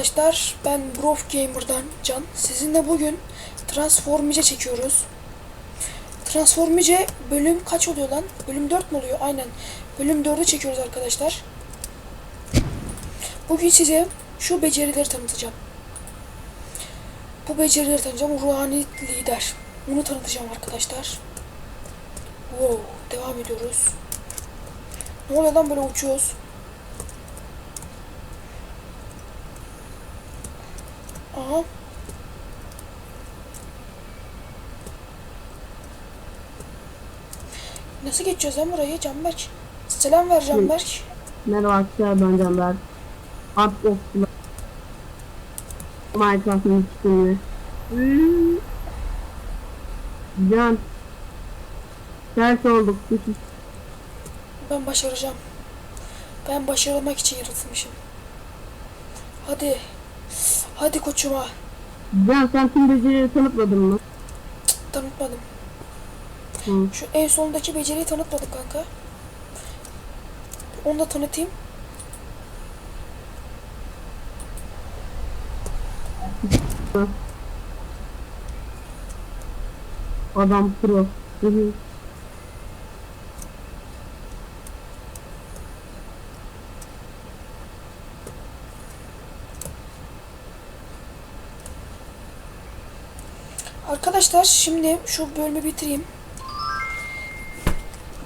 arkadaşlar ben Brof Gamer'dan Can. Sizinle bugün Transformice çekiyoruz. Transformice bölüm kaç oluyor lan? Bölüm 4 mü oluyor? Aynen. Bölüm 4'ü çekiyoruz arkadaşlar. Bugün size şu becerileri tanıtacağım. Bu becerileri tanıtacağım. Ruhani lider. Bunu tanıtacağım arkadaşlar. Wow. Devam ediyoruz. Ne oluyor lan böyle uçuyoruz? Aha. Nasıl geçeceğiz lan burayı Canberk? Selam ver Canberk. Merhaba arkadaşlar ben Canber. Art of Minecraft'ın üstünde. Can. Ters olduk. Ben başaracağım. Ben başarılmak için yaratılmışım. Hadi. Hadi koçuma. Can sen tüm becerileri tanıtmadın mı? Tanıtmadım. Hı. Şu en sondaki beceriyi tanıtmadım kanka. Onu da tanıtayım. Adam pro. Hı hı. Arkadaşlar şimdi şu bölümü bitireyim.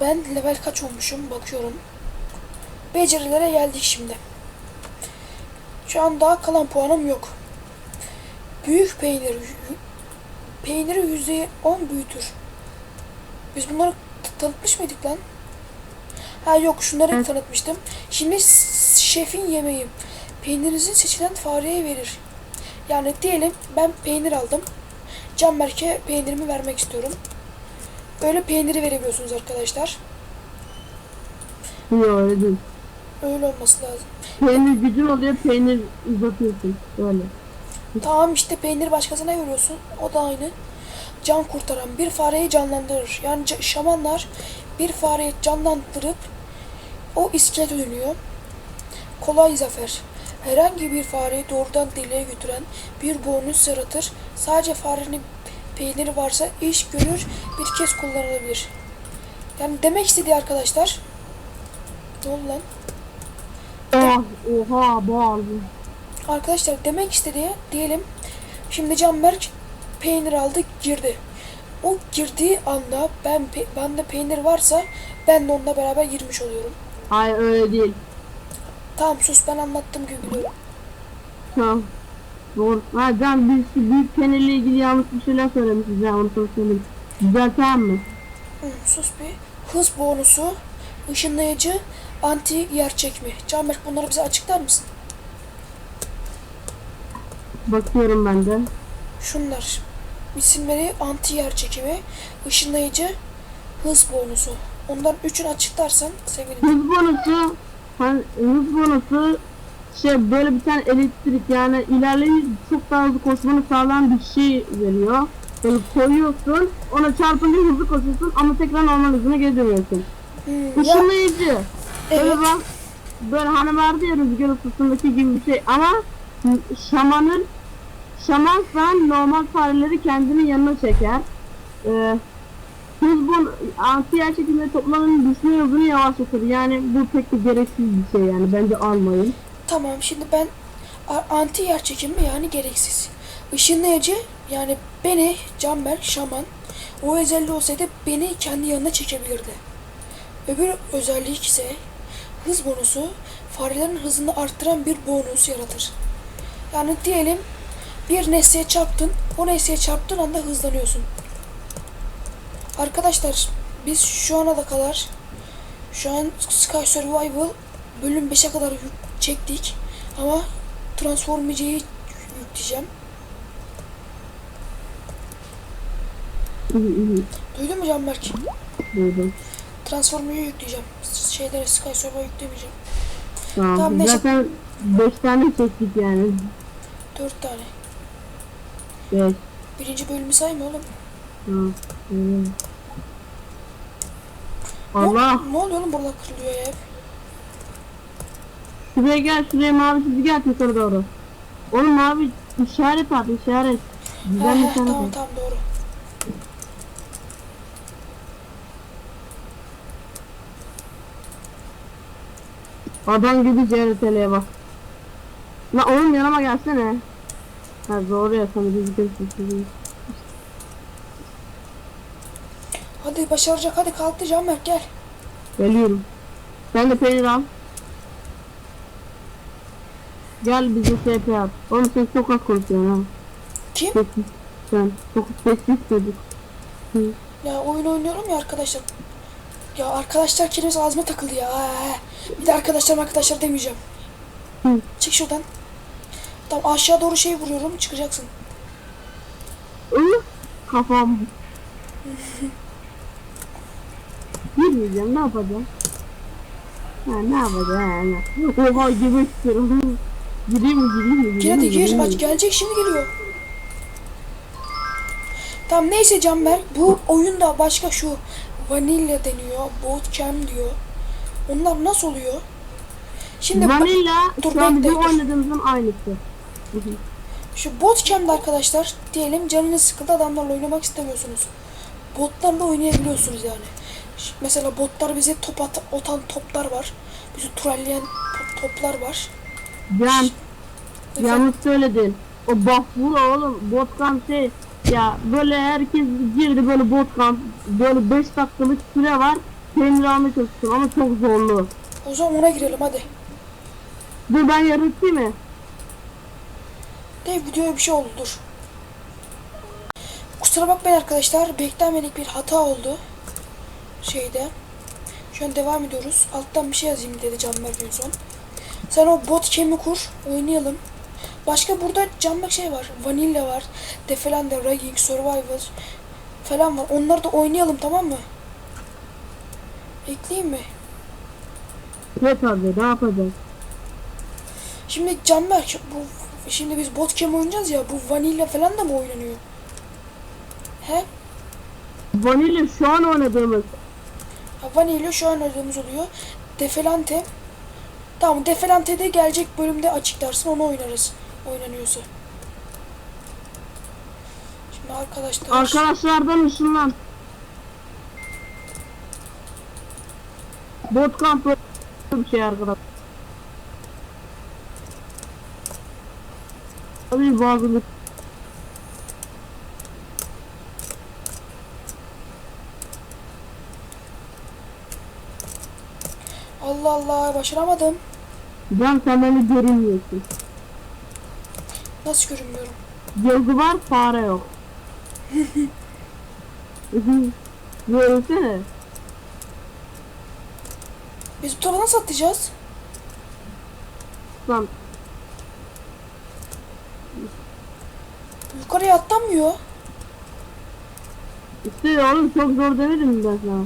Ben level kaç olmuşum bakıyorum. Becerilere geldik şimdi. Şu an daha kalan puanım yok. Büyük peynir peyniri yüzde on büyütür. Biz bunları tanıtmış mıydık lan? Ha yok şunları tanıtmıştım. Şimdi şefin yemeği. Peynirinizi seçilen fareye verir. Yani diyelim ben peynir aldım. Canberk'e peynirimi vermek istiyorum. Öyle peyniri verebiliyorsunuz arkadaşlar. Yok öyle değil. Öyle olması lazım. Peynir gücün oluyor peynir uzatıyorsun. Böyle. Tamam işte peynir başkasına veriyorsun. O da aynı. Can kurtaran bir fareyi canlandırır. Yani şamanlar bir fareyi canlandırıp o iskelete dönüyor. Kolay zafer. Herhangi bir fareyi doğrudan deliğe götüren bir bonus yaratır. Sadece farenin peyniri varsa iş görür bir kez kullanılabilir. Yani demek istediği arkadaşlar. Ne oldu lan? Ah, oha boğazım. Arkadaşlar demek istediği diyelim şimdi Canberk peynir aldı girdi. O girdiği anda ben bende peynir varsa ben de onunla beraber girmiş oluyorum. Hayır öyle değil. Tamam sus ben anlattığım gibi biliyorum. Tamam. Doğru. Ha Can birisi büyük peynirle ilgili yanlış bir şeyler söylemişiz ya onu söyleyeyim. Düzeltemem mi? Hı, sus bir. Hız bonusu, ışınlayıcı, anti yer çekimi. Canberk bunları bize açıklar mısın? Bakıyorum ben de. Şunlar. İsimleri anti yer çekimi, ışınlayıcı, hız bonusu. Ondan üçünü açıklarsan sevinirim. Hız bonusu hani hız bonusu şey böyle bir tane elektrik yani ilerleyince çok daha hızlı koşmanı sağlayan bir şey veriyor. Böyle koyuyorsun ona çarpınca hızlı koşuyorsun ama tekrar normal hızına geri dönüyorsun. Hmm, Işınlayıcı. evet. Böyle bak böyle hani vardı ya rüzgar ısısındaki gibi bir şey ama şamanın şamansa normal fareleri kendinin yanına çeker. Ee, hız bon anti yer çekimleri toplamının düşme hızını yavaşlatır. Yani bu pek de gereksiz bir şey yani bence almayın. Tamam şimdi ben anti yer çekimi yani gereksiz. Işınlayıcı yani beni Canberk Şaman o özelliği olsaydı beni kendi yanına çekebilirdi. Öbür özelliği ise hız bonusu farelerin hızını arttıran bir bonus yaratır. Yani diyelim bir nesneye çarptın, o nesneye çarptığın anda hızlanıyorsun. Arkadaşlar biz şu ana da kadar şu an Sky Survival bölüm 5'e kadar yük- çektik ama Transformice'yi yükleyeceğim. Duydun mu Canberk? Duydum. Transformice'yi yükleyeceğim. Şeylere Sky Survival yüklemeyeceğim. Tamam. Tamam, neyse. Zaten 5 tane çektik yani. 4 tane. 5. Birinci bölümü sayma oğlum. Hı. Ne- Allah. Ne, oluyor oğlum burada kırılıyor ya hep. Şuraya gel şuraya mavi çizgi at yukarı doğru. Oğlum abi işaret at işaret. Güzel işaret tamam tamam doğru. Adam gibi CRT'liye bak. La oğlum yanıma gelsene. Ha doğru ya sana gözüküyorsun. Hadi başaracak hadi kalktı Canberk gel. Geliyorum. Sen de peynir al. Gel bize SP at. Oğlum sen çok az konuşuyorsun ha. Kim? Sessiz. Sen çok sessiz çocuk. Hı. Ya oyun oynuyorum ya arkadaşlar. Ya arkadaşlar kelimesi ağzıma takıldı ya. Bir de arkadaşlar arkadaşlar demeyeceğim. Hı. Çık şuradan. Tamam aşağı doğru şey vuruyorum çıkacaksın. Ih, Kafam. Girmeyeceğim ne yapacağım? Ha ne yapacağım? Oha gibi istiyorum. Gireyim mi gireyim mi? Gir gireyim hadi gir. gireyim mi? Aç, gelecek şimdi geliyor. Tamam neyse Canberk bu oyunda başka şu vanilla deniyor. Bootcamp diyor. Onlar nasıl oluyor? Şimdi bak- Vanilla Dur, şu an bizim oynadığımızın aynısı. Şu bootcamp'de arkadaşlar diyelim canınız sıkıldı adamlarla oynamak istemiyorsunuz. Botlarla oynayabiliyorsunuz yani. Mesela botlar bize top at atan toplar var. Bizi trolleyen to- toplar var. Can Efendim? yanlış söyledin. O Bafura oğlum botkamp şey ya böyle herkes girdi böyle botkamp böyle 5 dakikalık süre var. Almaya çalıştım ama çok zorlu. O zaman ona girelim hadi. Dur ben yaratayım mı? De videoya bir şey oldu dur. Kusura bakmayın arkadaşlar. Beklenmedik bir hata oldu. Şeyde. Şu an devam ediyoruz. Alttan bir şey yazayım dedi Canberk en son. Sen o bot kemi kur. Oynayalım. Başka burada Canberk şey var. Vanilla var. Defalande, Ragging, Survivor falan var. Onları da oynayalım tamam mı? Ekleyeyim mi? Ne tabii ne yapacağız? Şimdi Canberk bu şimdi biz bot kemi oynayacağız ya. Bu vanilla falan da mı oynanıyor? He? Vanilla şu an oynadığımız. Vanilla şu an oynadığımız oluyor. Defelante. Tamam Defelante'de gelecek bölümde açıklarsın onu oynarız. Oynanıyorsa. Şimdi arkadaşlar. Arkadaşlardan ışınlan. Botkamp böyle bir şey arkadaş. Tabii bazı Allah başaramadım. Can sen beni görünmüyorsun. Nasıl görünmüyorum? Gözü var fare yok. Görünsene. Biz bu tarafa nasıl atlayacağız? Lan Yukarıya atlanmıyor. işte oğlum çok zor demedim mi ben sana?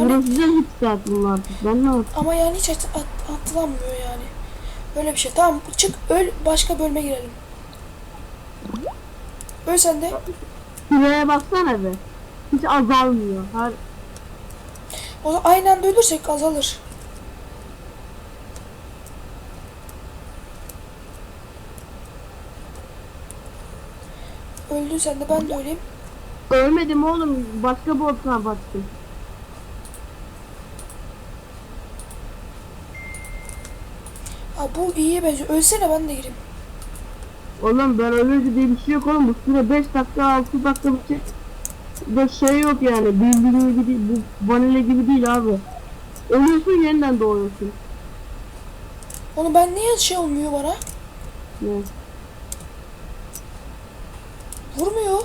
Yani, Uğraşacağız hiç saat bunlar. Ben ne yapayım? ama yani hiç at, at- atlanmıyor yani. Öyle bir şey. Tamam çık öl başka bölüme girelim. Öl sen de. Süreye baksana be. Hiç azalmıyor. Her O zaman aynı anda ölürsek azalır. Öldün sen de ben de öleyim. Ölmedim oğlum. Başka botuna baktım. Ha bu iyiye benziyor. Ölsene ben de gireyim. Oğlum ben ölünce diye bir şey yok oğlum. Bu süre 5 dakika 6 dakika bir şey. Da şey yok yani. Bildiğin gibi değil. Bu vanilya gibi değil abi. Ölüyorsun yeniden doğuyorsun. Onu ben niye şey olmuyor bana? Ne? Vurmuyor.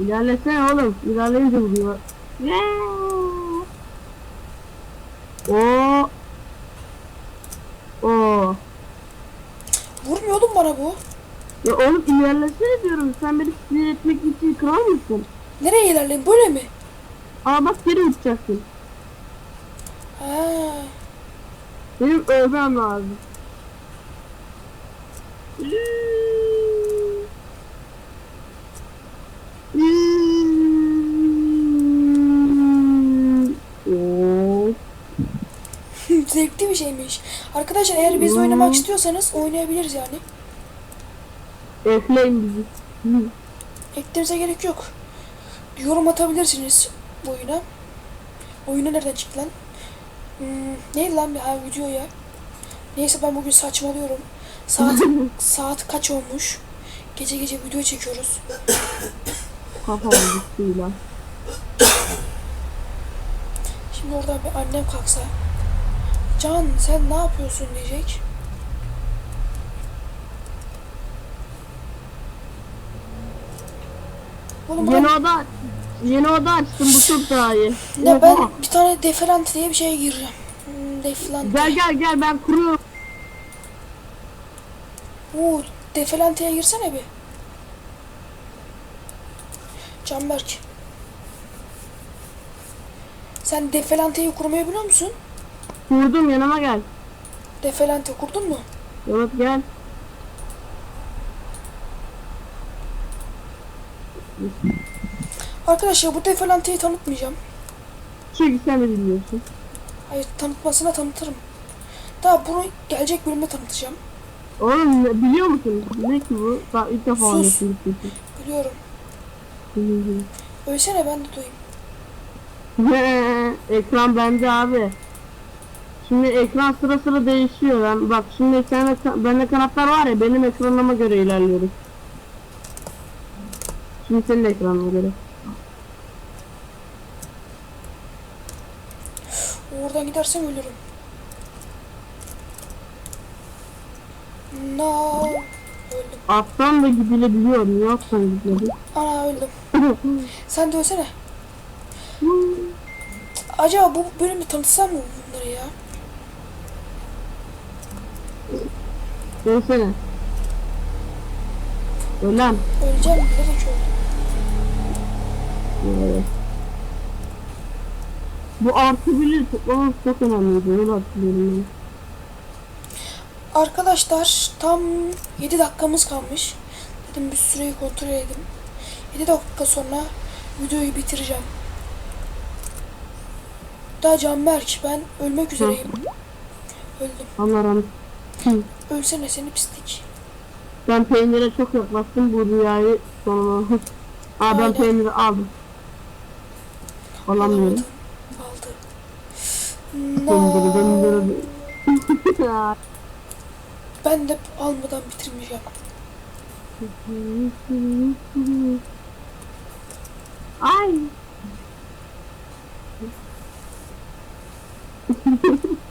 İlerlesene oğlum. İlerleyince vuruyor. Oo. Oo. Vurmuyor oğlum bana bu. Ya oğlum ilerlesene diyorum. Sen beni sinir etmek için kral mısın? Nereye ilerleyeyim? Böyle mi? Aa bak geri uçacaksın. Ha. Benim ölmem lazım. Oo. Zevkli bir şeymiş. Arkadaşlar eğer biz oynamak istiyorsanız oynayabiliriz yani. Ekleyin bizi. Eklerinize gerek yok. Yorum atabilirsiniz bu oyuna. Oyuna nereden çıktı lan? Hmm, neydi lan bir ha videoya? Neyse ben bugün saçmalıyorum. Saat saat kaç olmuş? Gece gece video çekiyoruz. Kafam gitti lan. Şimdi oradan bir annem kalksa. Can sen ne yapıyorsun diyecek. Oğlum Yeni ben, oda Yeni oda açtım bu çok daha iyi. ne, ben Oha. bir tane deferant diye bir şeye gireceğim. Hmm, Deferant. Gel gel gel ben kuruyorum. Oo, defelantiye girsene bir. Canberk. Sen defelanteyi kurmayı biliyor musun? Kurdum yanıma gel. Defelante kurdun mu? Evet gel. Arkadaşlar bu defelanteyi tanıtmayacağım. Çünkü sen de biliyorsun. Hayır tanıtmasına tanıtırım. Daha bunu gelecek bölümde tanıtacağım. Oğlum biliyor musun? Ne ki bu? Daha ilk defa Sus. Biliyorum. Ölsene ben de duyayım. ekran bende abi. Şimdi ekran sıra sıra değişiyor. Ben, bak şimdi sen bende kanatlar var ya benim ekranıma göre ilerliyoruz. Şimdi senin ekranına göre. Oradan gidersem ölürüm. No. Öldüm. Alttan da gidilebiliyor. Niye alttan gidilebiliyor? Ana öldüm. Sen de ölsene. Acaba bu bölümde tanıtsam mı bunları ya? Dönsene. Ölen. Öleceğim öldüm. Evet. Bu artı bilir toplamak çok önemliydi. Öyle hatırlıyorum ben. Arkadaşlar tam 7 dakikamız kalmış. Dedim bir süreyi kontrol edeyim. 7 dakika sonra videoyu bitireceğim. Daha Canberk ben ölmek üzereyim. Öldüm. Allah rahmet. Hı. Ölsene seni pislik. Ben peynire çok yaklaştım bu rüyayı sonuna. Aa ben Aynen. peyniri aldım. Alamıyorum. Aldı. Döndürü No. Ben de almadan bitirmeyeceğim. Ay.